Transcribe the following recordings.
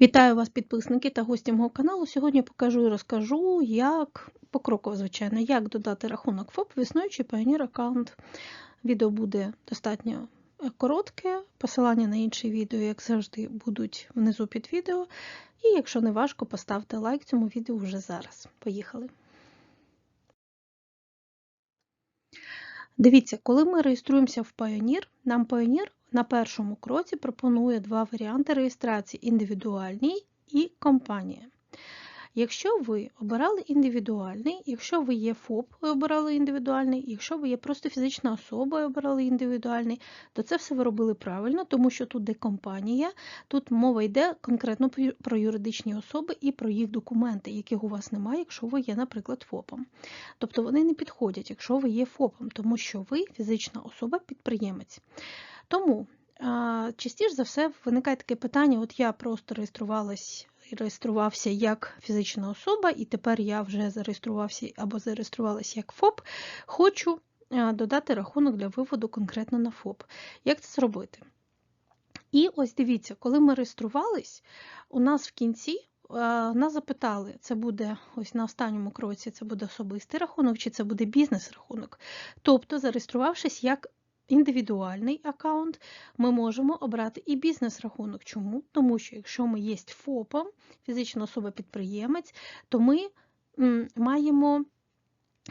Вітаю вас, підписники та гості мого каналу. Сьогодні покажу і розкажу, як покроково, звичайно, як додати рахунок ФОП в існуючий Pioneer аккаунт. Відео буде достатньо е, коротке, посилання на інші відео, як завжди, будуть внизу під відео. І якщо не важко, поставте лайк цьому відео вже зараз. Поїхали! Дивіться, коли ми реєструємося в Pioneer, нам Pioneer на першому кроці пропонує два варіанти реєстрації індивідуальний і компанія. Якщо ви обирали індивідуальний, якщо ви є ФОП, ви обирали індивідуальний, якщо ви є просто фізична особа і обирали індивідуальний, то це все ви робили правильно, тому що тут де компанія, тут мова йде конкретно про юридичні особи і про їх документи, яких у вас немає, якщо ви є, наприклад, ФОПом. Тобто вони не підходять, якщо ви є ФОПом, тому що ви фізична особа-підприємець. Тому частіше за все виникає таке питання: от я просто реєструвалась. Реєструвався як фізична особа, і тепер я вже зареєструвався або зареєструвалася як ФОП. Хочу додати рахунок для виводу конкретно на ФОП. Як це зробити? І ось дивіться, коли ми реєструвались, у нас в кінці нас запитали, це буде ось на останньому кроці, це буде особистий рахунок, чи це буде бізнес-рахунок. Тобто, зареєструвавшись як індивідуальний аккаунт, ми можемо обрати і бізнес-рахунок. Чому? Тому що якщо ми є ФОПом, фізична особа-підприємець, то ми маємо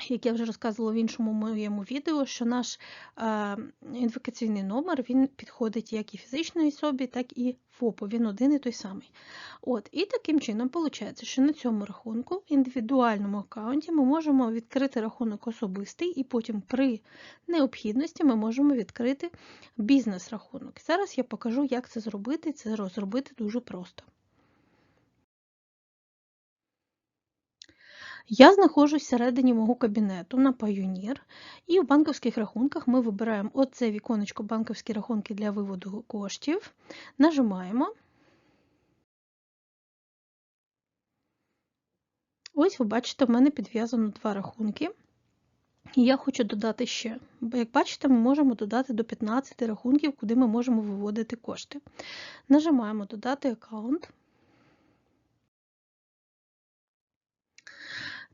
як я вже розказувала в іншому моєму відео, що наш е, ідентифікаційний номер він підходить як і фізичної особі, так і ФОПу. Він один і той самий. От, І таким чином виходить, що на цьому рахунку, індивідуальному аккаунті, ми можемо відкрити рахунок особистий, і потім при необхідності ми можемо відкрити бізнес-рахунок. Зараз я покажу, як це зробити. Це зробити дуже просто. Я знаходжусь всередині мого кабінету на Payoneer, і в банківських рахунках ми вибираємо оце віконечко банківські рахунки для виводу коштів. Нажимаємо. Ось ви бачите, в мене підв'язано два рахунки. Я хочу додати ще. Як бачите, ми можемо додати до 15 рахунків, куди ми можемо виводити кошти. Нажимаємо Додати аккаунт.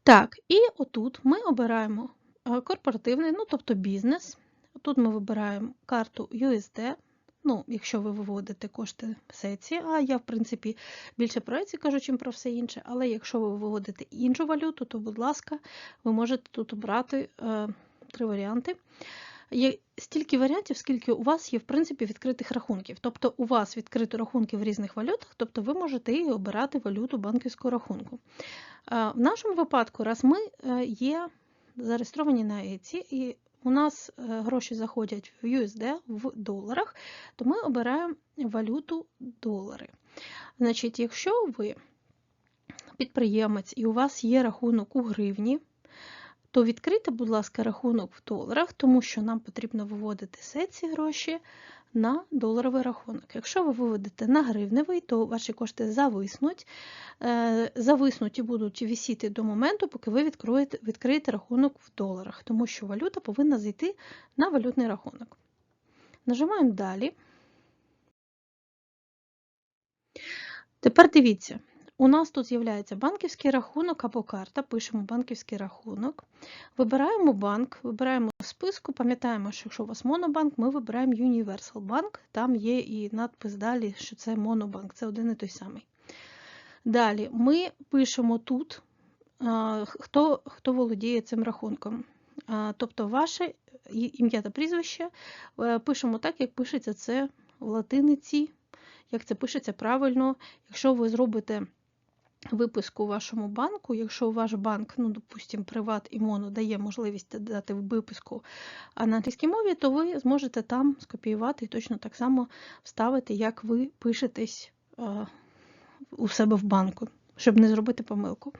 Так, і отут ми обираємо е, корпоративний, ну тобто бізнес. Тут ми вибираємо карту USD. Ну, якщо ви виводите кошти сеці, а я, в принципі, більше про ці кажу, чим про все інше. Але якщо ви виводите іншу валюту, то, будь ласка, ви можете тут обрати е, три варіанти. Є стільки варіантів, скільки у вас є, в принципі, відкритих рахунків. Тобто у вас відкриті рахунки в різних валютах, тобто ви можете і обирати валюту банківського рахунку. В нашому випадку, раз ми е, є зареєстровані на ЕЦІ, і у нас е, гроші заходять в USD в доларах, то ми обираємо валюту долари. Значить, Якщо ви підприємець і у вас є рахунок у гривні, то відкрийте, будь ласка, рахунок в доларах, тому що нам потрібно виводити все ці гроші на доларовий рахунок. Якщо ви виведете на гривневий, то ваші кошти зависнуть, е, зависнуть і будуть висіти до моменту, поки ви відкриєте, відкриєте рахунок в доларах, тому що валюта повинна зайти на валютний рахунок. Нажимаємо далі. Тепер дивіться, у нас тут з'являється банківський рахунок або карта, пишемо банківський рахунок, вибираємо банк, вибираємо списку, пам'ятаємо, що якщо у вас монобанк, ми вибираємо Universal Bank, там є і надпис далі, що це монобанк, це один і той самий. Далі ми пишемо тут, хто хто володіє цим рахунком. Тобто ваше ім'я та прізвище е, пишемо так, як пишеться це в латиниці, як це пишеться правильно. Якщо ви зробите виписку вашому банку, якщо ваш банк, ну, допустимо, Приват і Моно дає можливість дати виписку на англійській мові, то ви зможете там скопіювати і точно так само вставити, як ви пишетесь у себе в банку, щоб не зробити помилку.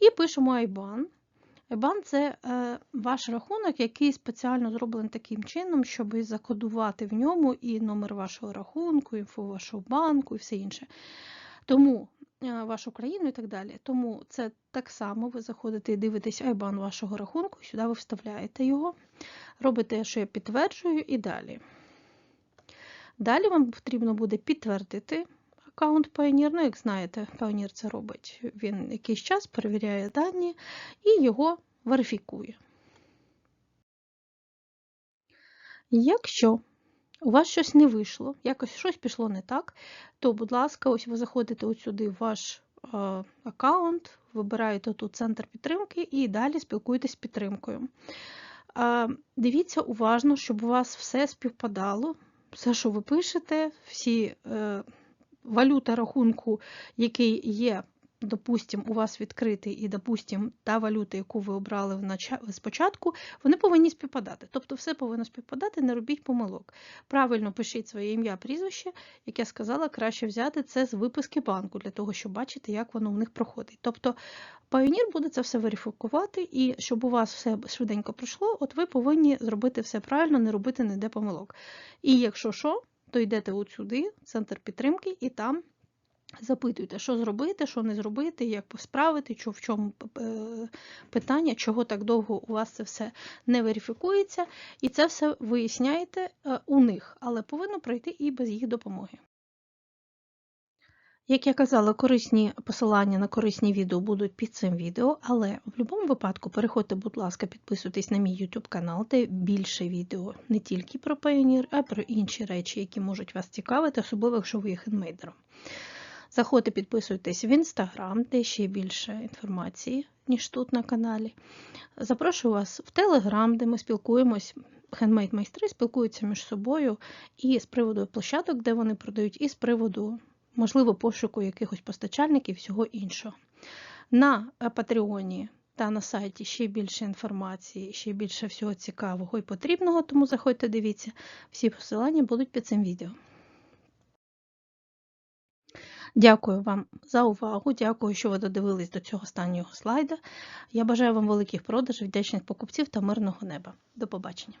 І пишемо IBAN. IBAN – це е, ваш рахунок, який спеціально зроблений таким чином, щоб закодувати в ньому і номер вашого рахунку, інфо вашого банку і все інше. Тому вашу країну і так далі. Тому це так само ви заходите і дивитесь айбан вашого рахунку, сюди ви вставляєте його, робите, що я підтверджую, і далі. Далі вам потрібно буде підтвердити аккаунт Pioneer. Ну, як знаєте, Pioneer це робить. Він якийсь час перевіряє дані і його верифікує. Якщо у вас щось не вийшло, якось щось пішло не так, то, будь ласка, ось ви заходите сюди в ваш е, аккаунт, вибираєте тут центр підтримки і далі спілкуєтесь з підтримкою. Е, дивіться уважно, щоб у вас все співпадало, все, що ви пишете, всі е, валюта рахунку, який є допустим, у вас відкритий і, допустим, та валюта, яку ви обрали в спочатку, вони повинні співпадати. Тобто все повинно співпадати, не робіть помилок. Правильно пишіть своє ім'я, прізвище, як я сказала, краще взяти це з виписки банку, для того, щоб бачити, як воно у них проходить. Тобто Pioneer буде це все верифікувати, і щоб у вас все швиденько пройшло, от ви повинні зробити все правильно, не робити ніде помилок. І якщо що, то йдете от сюди, центр підтримки, і там. Запитуйте, що зробити, що не зробити, як справити, що в чому питання, чого так довго у вас це все не верифікується, і це все виясняєте е, у них, але повинно пройти і без їх допомоги. Як я казала, корисні посилання на корисні відео будуть під цим відео, але в будь-якому випадку переходьте, будь ласка, підписуйтесь на мій YouTube канал, де більше відео не тільки про Pioneer, а про інші речі, які можуть вас цікавити, особливо якщо ви є хендмейдером. Заходьте, підписуйтесь в інстаграм, де ще більше інформації, ніж тут на каналі. Запрошую вас в Телеграм, де ми спілкуємось, хендмейд-майстри спілкуються між собою і з приводу площадок, де вони продають, і з приводу, можливо, пошуку якихось постачальників і всього іншого. На Патреоні та на сайті ще більше інформації, ще більше всього цікавого і потрібного, тому заходьте, дивіться, всі посилання будуть під цим відео. Дякую вам за увагу. Дякую, що ви додивились до цього останнього слайда. Я бажаю вам великих продажів, вдячних покупців та мирного неба. До побачення!